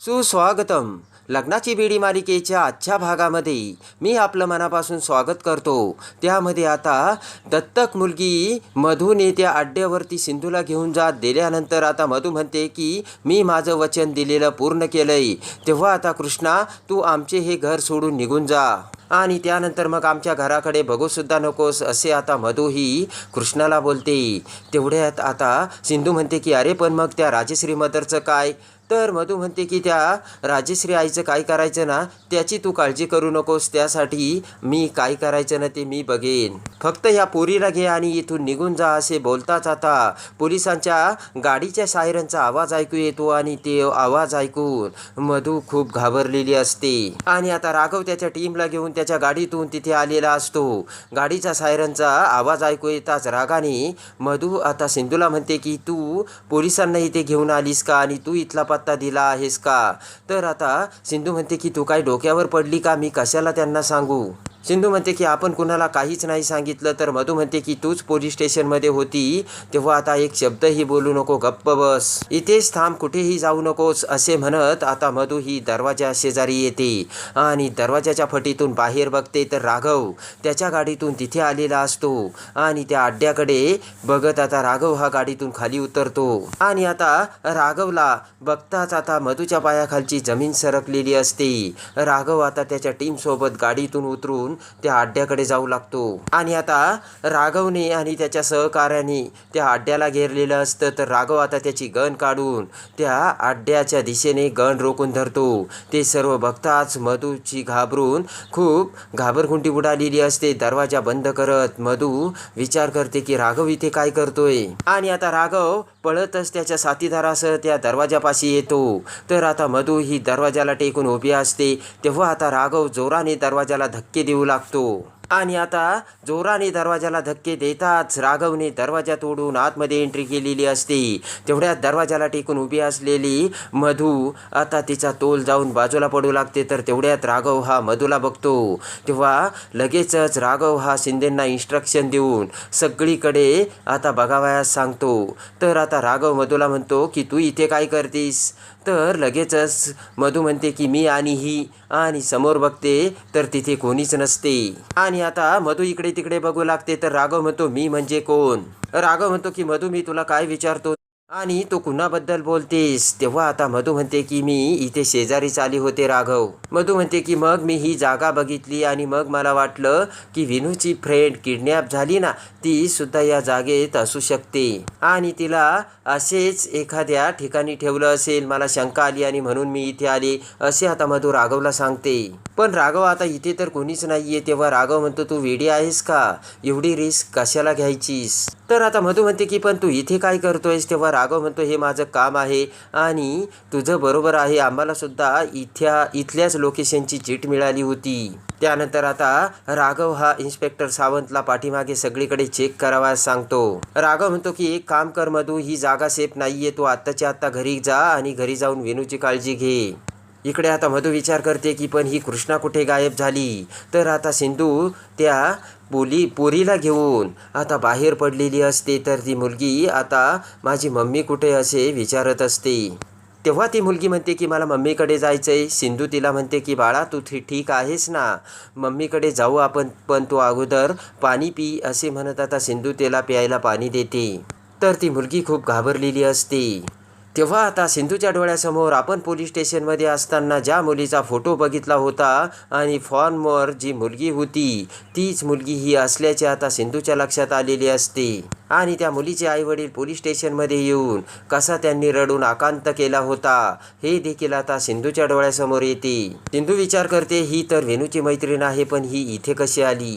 सुस्वागतम. लग्नाची बेडी मालिकेच्या आजच्या भागामध्ये मी आपलं मनापासून स्वागत करतो. त्यामध्ये आता दत्तक मुलगी मधूने त्या अड्ड्यावरती सिंधूला घेऊन जात दिल्यानंतर आता मधू म्हणते की मी माझं वचन दिलेलं पूर्ण केलंय. तेव्हा आता कृष्णा तू आमचे हे घर सोडून निघून जा. आणि त्यानंतर मग आमच्या घराकडे बघूसुद्धा नकोस असे आता मधू ही कृष्णाला बोलते. तेवढ्यात आता सिंधू म्हणते की अरे पण मग त्या राजश्री मदरचं काय? तर मधू म्हणते की त्या राजेश्री आईचं काय करायचं ना त्याची तू काळजी करू नकोस त्यासाठी मी काय करायचं ना ते मी बघेन. फक्त ह्या पोरीला घे आणि इथून निघून जा असे बोलताच आता पोलिसांच्या गाडीच्या सायरनचा आवाज ऐकू येतो आणि ते आवाज ऐकून मधू खूप घाबरलेली असते. आणि आता राघव त्याच्या टीमला घेऊन त्याच्या गाडीतून तिथे आलेला असतो. गाडीचा सायरनचा आवाज ऐकू येताच रागाने मधू आता सिंधूला म्हणते की तू पोलिसांना इथे घेऊन आलीस का? आणि तू इथला पत्ता दिला आहेस का? तर आता सिंधू म्हणते की तू काय डोक्यावर पडली का? मी कशाला त्यांना सांगू? सिंधू म्हणते की आपण कुणाला काहीच नाही सांगितलं. तर मधू म्हणते की तूच पोलीस स्टेशनमध्ये होती तेव्हा आता एक शब्दही बोलू नको गप्प बस. इथेच थांब कुठेही जाऊ नकोस असे म्हणत आता मधू ही दरवाजा शेजारी येते. आणि दरवाजाच्या फटीतून बाहेर बघते तर राघव त्याच्या गाडीतून तिथे आलेला असतो. आणि त्या अड्ड्याकडे बघत आता राघव हा गाडीतून खाली उतरतो. आणि आता राघवला बघताच आता मधूच्या पायाखालची जमीन सरकलेली असते. राघव आता त्याच्या टीमसोबत गाडीतून उतरून त्या अड्ड्याकडे जाऊ लागतो. आणि आता राघवने आणि त्याच्या सहकार्याने त्या अड्ड्याला घेरलेलं असतं तर राघव आता त्याची गण काढून त्या अड्ड्याच्या दिशेने गण रोखून धरतो. ते सर्व बघताच मधूची घाबरून खूप घाबरखुंटी उडालेली असते दरवाजा बंद करत मधू विचार करते की राघव इथे काय करतोय? आणि आता राघव पळतच त्याच्या साथीदारासह त्या दरवाजापाशी येतो. तर आता मधू ही दरवाजाला टेकून उभी असते. तेव्हा आता राघव जोराने दरवाजाला धक्के देऊ लागतो. आणि आता जोराने दरवाजाला धक्के देताच राघवने दरवाजा तोडून आतमध्ये एंट्री केलेली असते. तेवढ्यात दरवाजाला टेकून उभी असलेली मधू आता तिचा तोल जाऊन बाजूला पडू लागते तर तेवढ्यात राघव हा मधूला बघतो. तेव्हा लगेचच राघव हा शिंदेंना इन्स्ट्रक्शन देऊन सगळीकडे आता बघावयास सांगतो. तर आता राघव मधूला म्हणतो की तू इथे काय करतीस? तर लगेचच मधू म्हणते की मी आणि ही आणि समोर बघते तर तिथे कोणीच नसते. आणि आता. मधू इकडे तिकडे बघू लागते. तर राघव म्हणतो मी म्हणजे कोण? राघव म्हणतो की मधू मी तुला काय विचारतो? आणि तू कुणाबद्दल बोलतेस? तेव्हा आता मधू म्हणते की मी इथे शेजारीच आली होते राघव. मधू म्हणते की मग मी ही जागा बघितली आणि मग मला वाटलं की विनूची फ्रेंड किडनॅप झाली ना ती सुद्धा या जागेत असू शकते. आणि तिला असेच एखाद्या ठिकाणी ठेवलं असेल मला शंका आली आणि म्हणून मी इथे आले असे आता मधू राघवला सांगते. पण राघव आता इथे तर कोणीच नाहीये तेव्हा राघव म्हणतो तू वेडी आहेस का? एवढी रिस्क कशाला घ्यायचीस? तर आता मधू म्हणते की पण तू इथे काय करतोयस? तेव्हा राघव म्हणतो हे माझं काम आहे आणि तुझं बरोबर आहे. आम्हाला सुद्धा इथ्या इथल्याच लोकेशनची चीट मिळाली होती. त्यानंतर आता राघव हा इन्स्पेक्टर सावंतला पाठीमागे सगळीकडे चेक करावा सांगतो. राघव म्हणतो की एक काम कर मधू ही जागा सेफ नाहीये. तू आत्ताच्या आत्ता घरी जा आणि घरी जाऊन वेणूची काळजी घे. इकडे आता मधू विचार करते की पण ही कृष्णा कुठे गायब झाली? तर आता सिंधू त्या पोली पोरीला घेऊन. आता बाहेर पडलेली असते तर ती मुलगी आता माझी मम्मी कुठे असे विचारत असते. तेव्हा ती मुलगी म्हणते की मला मम्मीकडे जायचं आहे सिंधू तिला म्हणते की बाळा तू ठी ठीक आहेस ना? मम्मीकडे जाऊ आपण पण तू अगोदर पाणी पी असे म्हणत आता सिंधू तिला प्यायला पाणी देते. तर ती मुलगी खूप घाबरलेली असते. तेव्हा आता सिंधूच्या डोळ्यासमोर आपण पोलीस स्टेशनमध्ये असताना ज्या मुलीचा फोटो बघितला होता आणि फॉर्मवर जी मुलगी होती तीच मुलगी ही असल्याचे आता सिंधूच्या लक्षात आलेली असते. आणि त्या मुलीचे आईवडील पोलीस स्टेशनमध्ये येऊन कसा त्यांनी रडून आकांत केला होता हे देखील आता सिंधूच्या डोळ्यासमोर येते. सिंधू विचार करते ही तर वेणूची मैत्रीण आहे पण ही इथे कशी आली?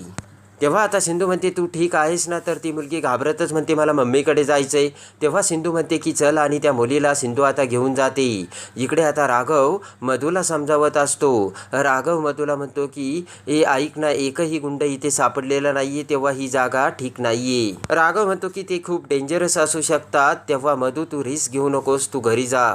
तेव्हा आता सिंधू म्हणते तू ठीक आहेस ना? तर ती मुलगी घाबरतच म्हणते मला मम्मीकडे जायचं आहे तेव्हा सिंधू म्हणते की चल आणि त्या मुलीला सिंधू आता घेऊन जाते. इकडे आता राघव मधूला समजावत असतो. राघव मधूला म्हणतो की ए ऐक ना एकही गुंड इथे सापडलेला नाहीये तेव्हा ही जागा ठीक नाहीये. राघव म्हणतो की ते खूप डेंजरस असू शकतात तेव्हा मधू तू रिस्क घेऊ नकोस तू घरी जा.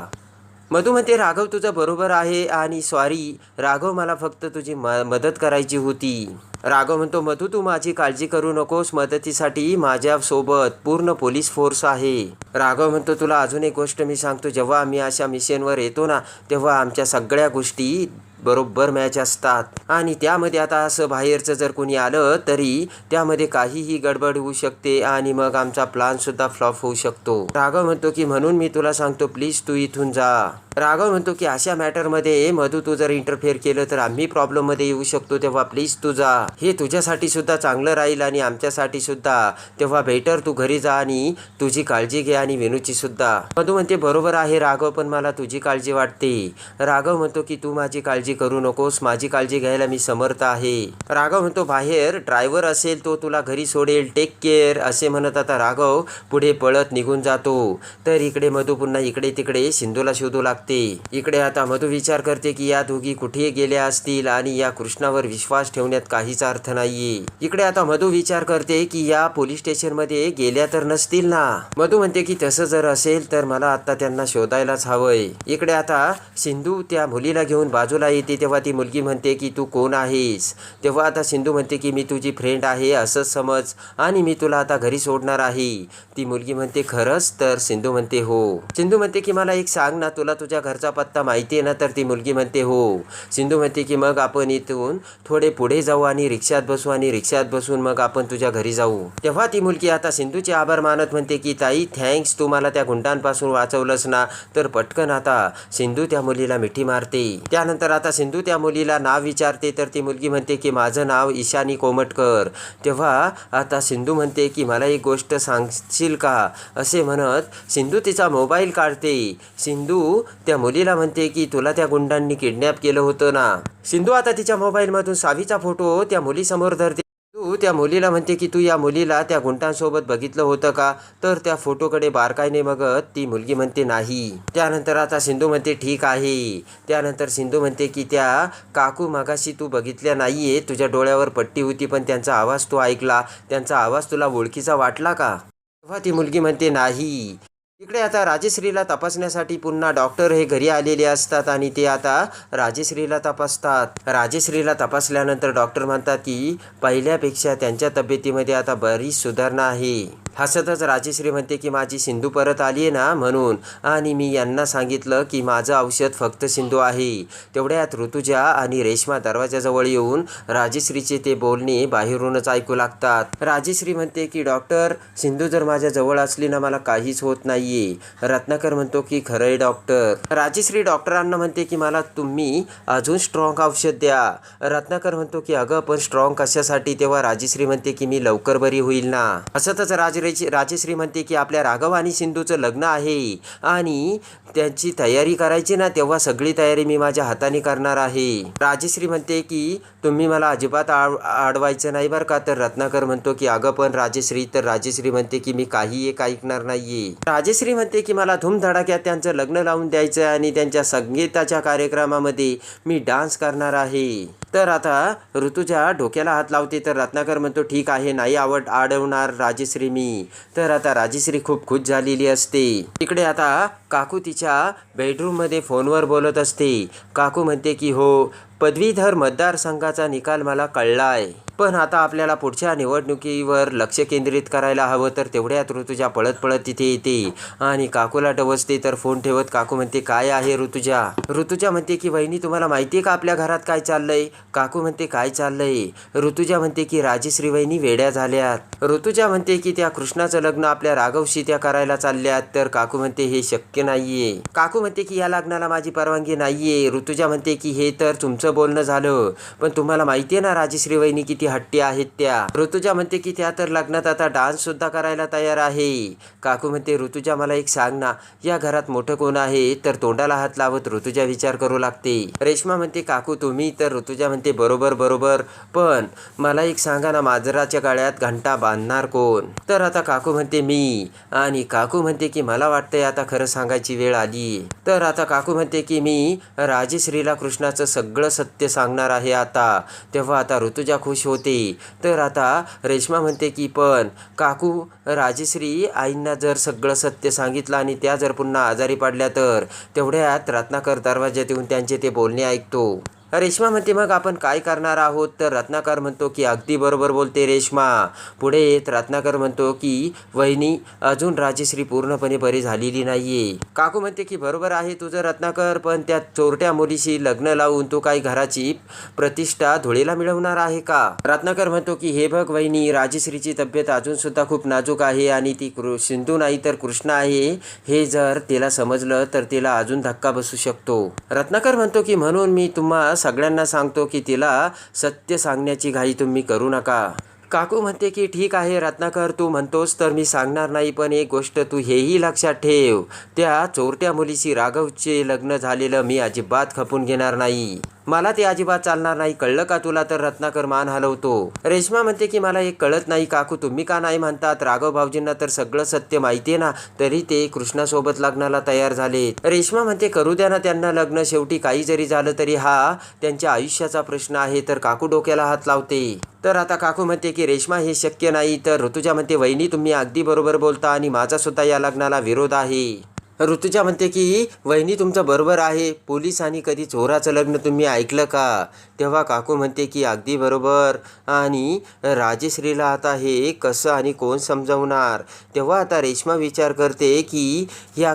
मधू म्हणते राघव तुझं बरोबर आहे आणि सॉरी राघव मला फक्त तुझी म मदत करायची होती. राघव म्हणतो मधू तू माझी काळजी करू नकोस मदतीसाठी माझ्यासोबत पूर्ण पोलीस फोर्स आहे. राघव म्हणतो तुला अजून एक गोष्ट मी सांगतो जेव्हा आम्ही अशा मिशनवर येतो ना तेव्हा आमच्या सगळ्या गोष्टी बरोबर मॅच असतात. आणि त्यामध्ये आता असं बाहेरचं जर कोणी आलं तरी त्यामध्ये काहीही गडबड होऊ शकते आणि मग आमचा प्लान सुद्धा फ्लॉप होऊ शकतो. राघव म्हणतो की म्हणून मी तुला सांगतो प्लीज तू इथून जा. राघव म्हणतो की अशा मॅटरमध्ये मधू तू जर इंटरफेअर केलं तर आम्ही प्रॉब्लेममध्ये येऊ शकतो तेव्हा प्लीज तू जा. हे तुझ्यासाठी सुद्धा चांगलं राहील आणि आमच्यासाठी सुद्धा. तेव्हा बेटर तू घरी जा आणि तुझी काळजी घे आणि विनूची सुद्धा. मधू म्हणते बरोबर आहे राघव पण मला तुझी काळजी वाटते. राघव म्हणतो की तू माझी काळजी करू नकोस. माझी काळजी घ्यायला मी समर्थ आहे. राघव म्हणतो बाहेर ड्रायव्हर असेल तो तुला घरी सोडेल. टेक केअर असे म्हणत आता राघव पुढे पळत निघून जातो. तर इकडे मधू पुन्हा इकडे तिकडे सिंधूला शोधू लागते. इकडे आता मधू विचार करते की या दोघी कुठे गेल्या असतील आणि या कृष्णावर विश्वास ठेवण्यात काहीच अर्थ नाहीये. इकडे आता मधू विचार करते की या पोलीस स्टेशनमध्ये गेल्या तर नसतील ना? मधू म्हणते की तसं जर असेल तर मला आता त्यांना शोधायलाच हवंय. इकडे आता सिंधू त्या मुलीला घेऊन बाजूला येते तेव्हा ती मुलगी म्हणते की तू कोण आहेस? तेव्हा आता सिंधू म्हणते की मी तुझी फ्रेंड आहे असंच समज. आणि मी तुला आता घरी सोडणार आहे. ती मुलगी म्हणते खरंच तर. सिंधू म्हणते हो. सिंधू म्हणते की मला एक सांग ना तुला तुझ्या घरचा पत्ता माहिती आहे ना? तर ती मुलगी म्हणते हो. सिंधू म्हणते की मग आपण इथून थोडे पुढे जाऊ आणि रिक्षात बसू आणि रिक्षात बसून मग आपण तुझ्या घरी जाऊ. तेव्हा ती मुलगी आता सिंधूचे आभार मानत म्हणते की ताई थँक्स तू मला त्या गुंडांपासून वाचवलंस ना. तर पटकन आता सिंधू त्या मुलीला मिठी मारते. त्यानंतर आता आता सिंधू त्या मुलीला नाव विचारते तर ती मुलगी म्हणते की माझं नाव ईशानी कोमटकर. तेव्हा आता सिंधू म्हणते की मला एक गोष्ट सांगशील का? असे म्हणत सिंधू तिचा मोबाईल काढते. सिंधू त्या मुलीला म्हणते की तुला त्या गुंडांनी किडनॅप केलं होतं ना. सिंधू आता तिच्या मोबाईलमधून सावीचा फोटो त्या मुलीसमोर धरते. तू त्या मुलीला म्हणते की तू या मुलीला त्या गुंटांसोबत बघितलं होतं का? तर त्या फोटोकडे बारकाईने बघत ती मुलगी म्हणते नाही. त्यानंतर आता सिंधू म्हणते ठीक आहे. त्यानंतर सिंधू म्हणते की त्या काकू मागाशी तू बघितल्या नाही आहे तुझ्या डोळ्यावर पट्टी होती पण त्यांचा आवाज तू ऐकला. त्यांचा आवाज तुला ओळखीचा वाटला का? तेव्हा ती मुलगी म्हणते नाही. इकडे आता राजश्रीला तपासण्यासाठी पुन्हा डॉक्टर हे घरी आलेले असतात आणि ते आता राजेश्रीला तपासतात. राजश्रीला तपासल्यानंतर डॉक्टर म्हणतात की पहिल्यापेक्षा त्यांच्या तब्येतीमध्ये आता बरीच सुधारणा आहे. हसतच राजेश्री म्हणते की माझी सिंधू परत आली आहे ना म्हणून आणि मी यांना सांगितलं की माझं औषध फक्त सिंधू आहे. तेवढ्यात ऋतुजा आणि रेश्मा दरवाजाजवळ येऊन राजश्रीचे ते बोलणे बाहेरूनच ऐकू लागतात. राजेश्री म्हणते की डॉक्टर सिंधू जर माझ्या जवळ असली ना मला काहीच होत नाहीये. रत्नाकर म्हणतो की खरंय डॉक्टर. राजश्री डॉक्टरांना म्हणते की मला तुम्ही अजून स्ट्रॉंग औषध द्या. रत्नाकर म्हणतो की अगं पण स्ट्रॉंग कशासाठी? तेव्हा राजेश्री म्हणते की मी लवकर बरी होईल ना. असतच राजरे राजेश राजेश्री म्हणते की आपल्या राघव आणि सिंधूचं लग्न आहे आणि त्यांची तयारी करायची ना तेव्हा सगळी तयारी मी माझ्या हाताने करणार आहे. राजेश्री म्हणते की तुम्ही मला अजिबात आड अडवायचं नाही बरं का? तर रत्नाकर म्हणतो की अगं पण राजेश्री तर राजेश्री म्हणते की मी काही एक ऐकणार नाहीये. राजश्री म्हणते की मला धूमधडाक्यात त्यांचं लग्न लावून द्यायचं आहे आणि त्यांच्या संगीताच्या कार्यक्रमामध्ये मी डान्स करणार आहे. तर आता ऋतुजा डोक्याला हात लावते तर रत्नाकर म्हणतो ठीक आहे नाही आवड अडवणार राजेश्री मी. तर आता राजश्री खूप खुश झालेली असते. इकडे आता काकू तिच्या बेडरूममध्ये फोनवर बोलत असते. काकू म्हणते की हो पदवीधर मतदारसंघाचा निकाल मला कळला आहे. पण आता आपल्याला पुढच्या निवडणुकीवर लक्ष केंद्रित करायला हवं तर तेवढ्यात ऋतुजा पळत पळत तिथे येते. आणि काकूला डवसते तर फोन ठेवत काकू म्हणते काय आहे ऋतुजा? ऋतुजा म्हणते की वहिनी तुम्हाला माहिती आहे का आपल्या घरात काय चाललंय? काकू म्हणते काय चाललंय? ऋतुजा म्हणते की राजेश्री वहिनी वेड्या झाल्यात. ऋतुजा म्हणते की त्या कृष्णाचं लग्न आपल्या राघवशी त्या करायला चालल्यात. तर काकू म्हणते हे शक्य नाहीये. काकू म्हणते की या लग्नाला माझी परवानगी नाहीये. ऋतुजा म्हणते की हे तर तुमचं बोलणं झालं. पण तुम्हाला माहितीये ना राजेश्री वहिनी किती हट्टी आहेत त्या. ऋतुजा म्हणते की त्या तर लग्नात आता डान्स सुद्धा करायला तयार आहे. काकू म्हणते ऋतुजा मला एक सांग ना या घरात मोठं कोण आहे? तर तोंडाला हात लावत ऋतुजा विचार करू लागते. रेश्मा म्हणते काकू तुम्ही तर ऋतुजा म्हणते बरोबर बरोबर. पण मला एक सांगा ना माजराच्या गाळ्यात घंटा बांधणार कोण? तर आता काकू म्हणते मी. आणि काकू म्हणते की मला वाटतंय आता खरं सांगायची वेळ आली तर आता काकू म्हणते की मी राजश्रीला कृष्णाचं सगळं सत्य सांगणार आहे आता. तेव्हा आता ऋतुजा खुश होते. तर आता रेश्मा म्हणते की पण काकू राजश्री आईंना जर सगळं सत्य सांगितलं आणि त्या जर पुन्हा आजारी पडल्या तर? तेवढ्यात रत्नाकर दरवाज्यात येऊन त्यांचे ते बोलणे ऐकतो. रेश्मा म्हणते मग आपण काय करणार आहोत? तर रत्नाकर म्हणतो की अगदी बरोबर बोलते रेश्मा. पुढे येत रत्नाकर म्हणतो की वहिनी अजून राजश्री पूर्णपणे बरी झालेली नाहीये. काकू म्हणते की बरोबर आहे तुझं रत्नाकर पण त्या चोरट्या मुलीशी लग्न लावून तू काही घराची प्रतिष्ठा धुळेला मिळवणार आहे का? रत्नाकर म्हणतो की हे बघ वहिनी राजश्रीची तब्येत अजून सुद्धा खूप नाजूक आहे आणि ती कृ सिंधू नाही तर कृष्ण आहे. हे जर तिला समजलं तर तिला अजून धक्का बसू शकतो. रत्नाकर म्हणतो की म्हणून मी तुम्हा सगळ्यांना सांगतो की तिला सत्य सांगण्याची घाई तुम्ही करू नका. काकू म्हणते की ठीक आहे रत्नाकर तू म्हणतोस तर मी सांगणार नाही पण एक गोष्ट तू हेही लक्षात ठेव. त्या चोरट्या मुलीशी राघवचे लग्न झालेलं मी अजिबात खपून घेणार नाही. मला ते अजिबात चालणार नाही. कळलं का तुला? तर रत्नाकर मान हलवतो. रेश्मा म्हणते की मला एक कळत नाही काकू तुम्ही का नाही म्हणतात? राघव भाऊजींना तर सगळं सत्य माहिती आहे ना तरी ते कृष्णासोबत लग्नाला तयार झाले रेश्मा म्हणते करू द्या ना त्यांना लग्न शेवटी काही जरी झालं तरी हा त्यांच्या आयुष्याचा प्रश्न आहे तर काकू डोक्याला हात लावते. तर आता काकू म्हणते की रेश्मा हे शक्य नाही. तर ऋतुजा म्हणते वहिनी तुम्ही अगदी बरोबर बोलता आणि माझा सुद्धा या लग्नाला विरोध आहे. ऋतुजा म्हणते की वहिनी तुमचं बरोबर आहे. पोलिसांनी कधी चोराचं लग्न तुम्ही ऐकलं का? तेव्हा काकू म्हणते की अगदी बरोबर. आणि राजेश्रीला आता हे कसं आणि कोण समजवणार? तेव्हा आता रेश्मा विचार करते की या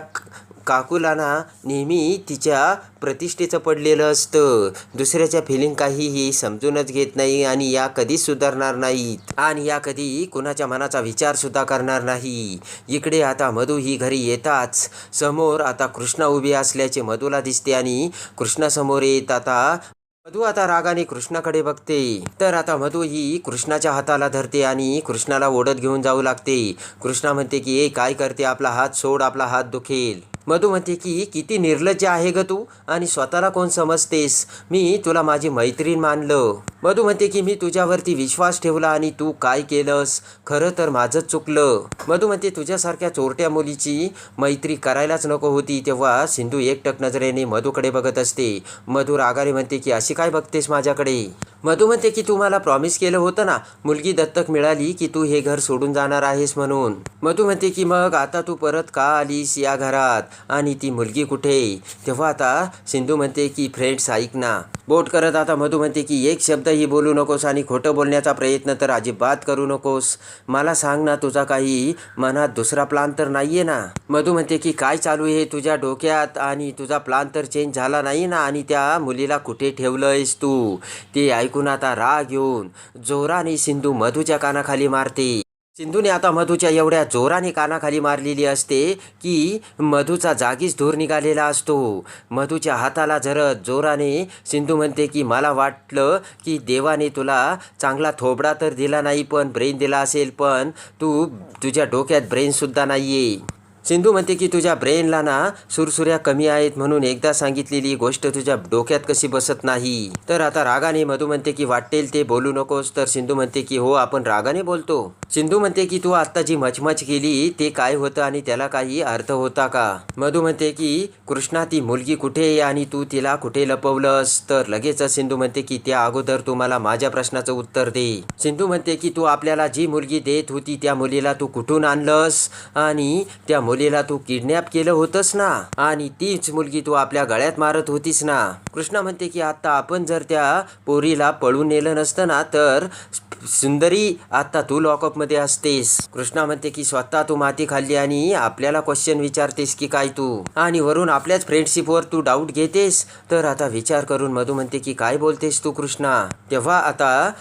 काकुलाना नेहमी तिच्या प्रतिष्ठेचं पडलेलं असतं. दुसऱ्याच्या फिलिंग काहीही समजूनच घेत नाही आणि या कधीच सुधारणार नाहीत. आणि या कधी कुणाच्या मनाचा विचार सुद्धा करणार नाही. इकडे आता मधू ही घरी येताच. समोर आता कृष्णा उभी असल्याचे मधूला दिसते आणि कृष्णासमोर येत आता मधू आता रागाने कृष्णाकडे बघते. तर आता मधू ही कृष्णाच्या हाताला धरते आणि कृष्णाला ओढत घेऊन जाऊ लागते. कृष्णा म्हणते की ए काय करते? आपला हात सोड आपला हात दुखेल. मधू म्हणते की किती निर्लज्ज आहे ग तू आणि स्वतःला कोण समजतेस? मी तुला माझी मैत्रीण मानलं. मधू म्हणते की मी तुझ्यावरती विश्वास ठेवला आणि तू काय केलंस? खरं तर माझंच चुकलं. मधू म्हणते तुझ्यासारख्या चोरट्या मुलीची मैत्री करायलाच नको होती. तेव्हा सिंधू एकटक नजरेने मधूकडे बघत असते. मधू रागाने म्हणते की अशी काय बघतेस माझ्याकडे? मधू म्हणते की तू मला प्रॉमिस केलं होतं ना? मुलगी दत्तक मिळाली की तू हे घर सोडून जाणार आहेस म्हणून. मधू म्हणते की मग आता तू परत का आलीस या घरात? आणि ती मुलगी कुठे? तेव्हा आता सिंधू म्हणते की फ्रेंड्स ऐक ना. बोट करत आता मधू म्हणते की एक शब्दही बोलू नकोस आणि खोटं बोलण्याचा प्रयत्न तर अजिबात करू नकोस. मला सांग ना तुझा काही मनात दुसरा प्लान तर नाहीये ना? मधू म्हणते की काय चालू आहे तुझ्या डोक्यात? आणि तुझा प्लान तर चेंज झाला नाही ना? आणि त्या मुलीला कुठे ठेवलंयस तू? ते ऐक ऐकून आता राग येऊन जोराने सिंधू मधूच्या कानाखाली मारते. सिंधूने आता मधूच्या एवढ्या जोराने कानाखाली मारलेली असते की मधूचा जागीच धूर निघालेला असतो. मधूच्या हाताला झरत जोराने सिंधू म्हणते की मला वाटलं की देवाने तुला चांगला थोबडा तर दिला नाही पण ब्रेन दिला असेल पण तू तुझ्या डोक्यात ब्रेनसुद्धा नाही आहे सिंधू म्हणते की तुझ्या ब्रेनला ना सुरसुऱ्या कमी आहेत म्हणून एकदा सांगितलेली गोष्ट तुझ्या डोक्यात कशी बसत नाही. तर आता रागाने मधू म्हणते की वाटेल ते बोलू नकोस. तर सिंधू म्हणते की हो आपण रागाने बोलतो. सिंधू म्हणते की तू आत्ता जी मचमच केली ते काय होतं आणि त्याला काही अर्थ होता का? मधू म्हणते की कृष्णा ती मुलगी कुठे आहे आणि तू तिला कुठे लपवलंस? तर लगेच सिंधू म्हणते की त्या अगोदर तू मला माझ्या प्रश्नाचं उत्तर दे. सिंधू म्हणते की तू आपल्याला जी मुलगी देत होती त्या मुलीला तू कुठून आणलंस? आणि त्या मुलीला तू किडनॅप केलं होतंस ना? आणि तीच मुलगी तू आपल्या गळ्यात मारत होतीस ना? कृष्णा म्हणते की आता आपण जर त्या पोरीला पळून नेलं नसतं ना तर सुंदरी आता तू लॉकअपमध्ये असतेस. कृष्णा म्हणते की स्वतः तू माती खाल्ली आणि आपल्याला क्वेश्चन विचारतेस की काय तू? आणि वरून आपल्याच फ्रेंडशिपवर तू डाऊट घेतेस? तर आता विचार करून मधू म्हणते की काय बोलतेस तू कृष्णा? तेव्हा आता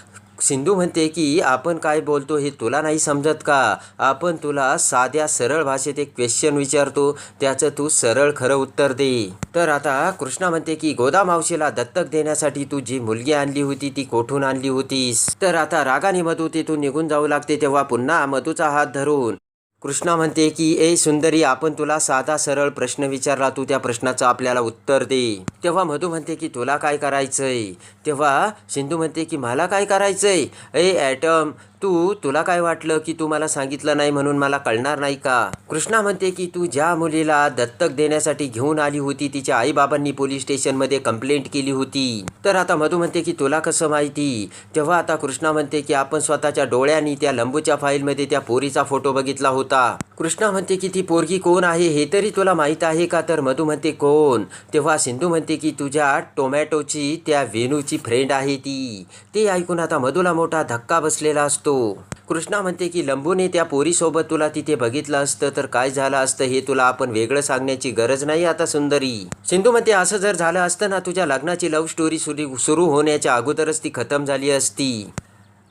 सिंधू म्हणते की आपण काय बोलतो हे तुला नाही समजत का? आपण तुला साध्या सरळ भाषेत एक क्वेश्चन विचारतो. त्याचं तू सरळ खरं उत्तर दे. तर आता कृष्णा म्हणते की गोदा मावशीला दत्तक देण्यासाठी तू जी मुलगी आणली होती ती कोठून आणली होतीस? तर आता रागाने मधू तिथून निघून जाऊ लागते तेव्हा पुन्हा मधूचा हात धरून. कृष्णा म्हणते की ए सुंदरी आपण तुला साधा सरळ प्रश्न विचारला. तू त्या प्रश्नाचं आपल्याला उत्तर दे. तेव्हा मधू म्हणते की तुला काय करायचंय? तेव्हा सिंधू म्हणते की मला काय करायचंय? ए ॲटम तू तुला काय वाटलं की तू मला सांगितलं नाही म्हणून मला कळणार नाही का? कृष्णा म्हणते की तू ज्या मुलीला दत्तक देण्यासाठी घेऊन आली होती तिच्या आईबाबांनी पोलीस स्टेशनमध्ये कंप्लेंट केली होती. तर आता मधू म्हणते की तुला कसं माहिती? तेव्हा आता कृष्णा म्हणते की आपण स्वतःच्या डोळ्यांनी त्या लंबूच्या फाईलमध्ये त्या पोरीचा फोटो बघितला होता. कृष्णा म्हणते की ती पोरगी कोण आहे? हे तरी तुला माहीत आहे का? तर मधू म्हणते कोण? तेव्हा सिंधू म्हणते होते की तुझ्या टोमॅटोची त्या वेणूची फ्रेंड आहे ती. ते ऐकून आता मधूला मोठा धक्का बसलेला असतो. कृष्णा म्हणते की लंबूने त्या पोरीसोबत तुला तिथे बघितलं असतं तर काय झालं असतं हे तुला आपण वेगळं सांगण्याची गरज नाही आता सुंदरी. सिंधू म्हणते असं जर झालं असतं ना तुझ्या लग्नाची लव्ह स्टोरी सुरू सुरू होण्याच्या अगोदरच ती खतम झाली असती.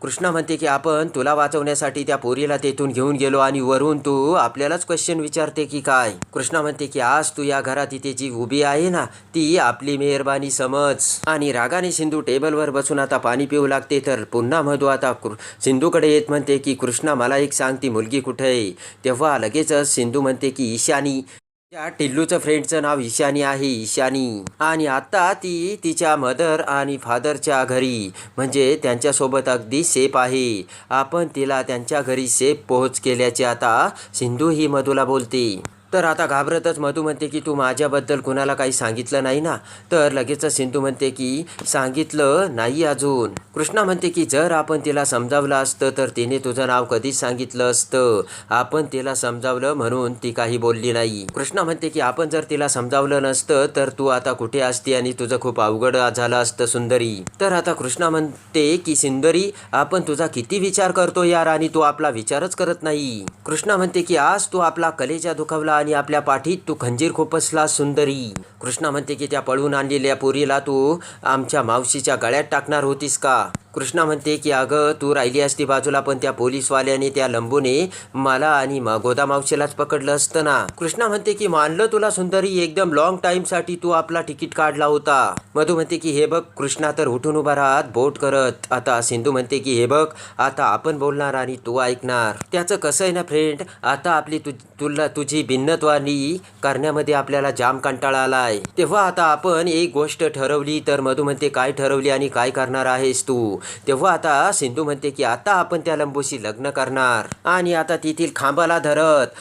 कृष्णा म्हणते की आपण तुला वाचवण्यासाठी त्या पोरीला तेथून घेऊन गेलो आणि वरून तू आपल्यालाच क्वेश्चन विचारते की काय? कृष्णा म्हणते की आज तू या घरात इथे जी उभी आहे ना ती आपली मेहरबानी समज. आणि रागाने सिंधू टेबलवर बसून आता पाणी पिऊ लागते तर पुन्हा मधू आता कृ- सिंधूकडे येत म्हणते की कृष्णा मला एक सांग ती मुलगी कुठे आहे? तेव्हा लगेचच सिंधू म्हणते की ईशानी त्या टिल्लूचं फ्रेंडचं नाव ईशानी आहे ईशानी. आणि आता ती तिच्या मदर आणि फादरच्या घरी. म्हणजे त्यांच्यासोबत अगदी सेफ आहे. आपण तिला त्यांच्या घरी सेफ पोहोच केल्याचे आता सिंधू ही मधूला बोलते. तर आता घाबरतच मधू म्हणते की तू माझ्याबद्दल कुणाला काही सांगितलं नाही ना? तर लगेच सिंधू म्हणते की सांगितलं नाही अजून. कृष्णा म्हणते की जर आपण तिला समजावलं असतं तर तिने तुझं नाव कधीच सांगितलं असतं. आपण तिला समजावलं म्हणून ती काही बोलली नाही. कृष्णा म्हणते की आपण जर तिला समजावलं नसतं तर तू आता कुठे असती आणि तुझं खूप अवघड झालं असतं सुंदरी. तर आता कृष्णा म्हणते की सुंदरी आपण तुझा किती विचार करतो यार आणि तू आपला विचारच करत नाही. कृष्णा म्हणते की आज तू आपला कलेजा दुखावला आणि आपल्या पाठीत तू खंजीर खोपसला सुंदरी. कृष्णा म्हणते की त्या पळून आणलेल्या पोरीला तू आमच्या मावशीच्या गळ्यात टाकणार होतीस का? कृष्णा म्हणते की अगं तू राहिली असती बाजूला पण त्या पोलीसवाल्याने त्या लंबूने मला आणि गोदा मावशीलाच पकडलं असतं ना. कृष्णा म्हणते की मानलं तुला सुंदरी एकदम लॉंग टाईमसाठी तू आपला तिकीट काढला होता. मधू म्हणते की हे बघ कृष्णा तर उठून उभा राहत बोट करत. आता सिंधू म्हणते की हे बघ आता आपण बोलणार आणि तू ऐकणार. त्याचं कसं आहे ना फ्रेंड आता आपली तु तुला तुझी भिन्नत्वानी करण्यामध्ये आपल्याला जाम कंटाळा आलाय तेव्हा आता आपण एक गोष्ट ठरवली तर मधू म्हणते काय ठरवली आणि काय करणार आहेस तू? तेव्हा आता सिंधू म्हणते की आता आपण त्या लंबूशी लग्न करणार. आणि आता तेथील खांबाला धरत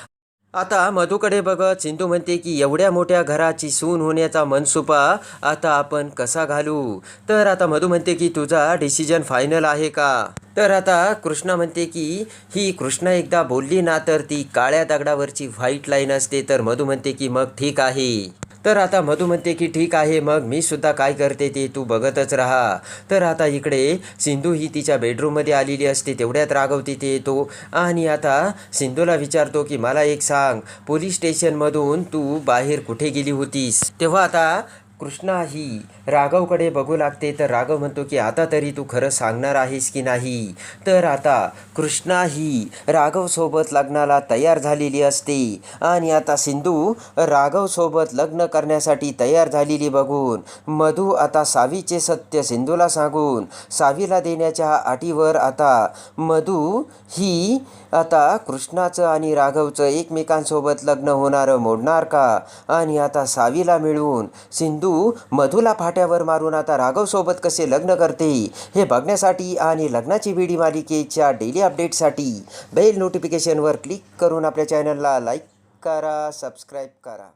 आता मधूकडे बघत सिंधू म्हणते की एवढ्या मोठ्या घराची सून होण्याचा मनसुपा आता आपण कसा घालू? तर आता मधू म्हणते की तुझा डिसिजन फायनल आहे का? तर आता कृष्णा म्हणते की ही कृष्णा एकदा बोलली ना तर ती काळ्या दगडावरची व्हाईट लाईन असते. तर मधू म्हणते की मग ठीक आहे. तर आता मधू म्हणते की ठीक आहे मग मी सुद्धा काय करते ते तू बघतच राहा. तर आता इकडे सिंधू ही तिच्या बेडरूममध्ये आलेली असते तेवढ्यात राघव तिथे येतो. आणि आता सिंधूला विचारतो की मला एक सांग पोलीस स्टेशनमधून तू बाहेर कुठे गेली होतीस? तेव्हा आता कृष्णा ही राघवकडे बघू लागते तर राघव म्हणतो की आता तरी तू खरं सांगणार आहेस की नाही? तर आता कृष्णा ही राघवसोबत लग्नाला तयार झालेली असते. आणि आता सिंधू राघवसोबत लग्न करण्यासाठी तयार झालेली बघून मधू आता सावीचे सत्य सिंधूला सांगून सावीला देण्याच्या अटीवर आता मधू ही आता कृष्णाचं आणि राघवचं एकमेकांसोबत लग्न होणारं मोडणार का? आणि आता सावीला मिळवून सिंधू मधूला फाट्यावर मारून आता राघवसोबत कसे लग्न करते? हे बघण्यासाठी आणि लग्नाची व्हिडी मालिकेच्या डेली अपडेटसाठी बेल नोटिफिकेशनवर क्लिक करून आपल्या चॅनलला लाईक करा सबस्क्राईब करा.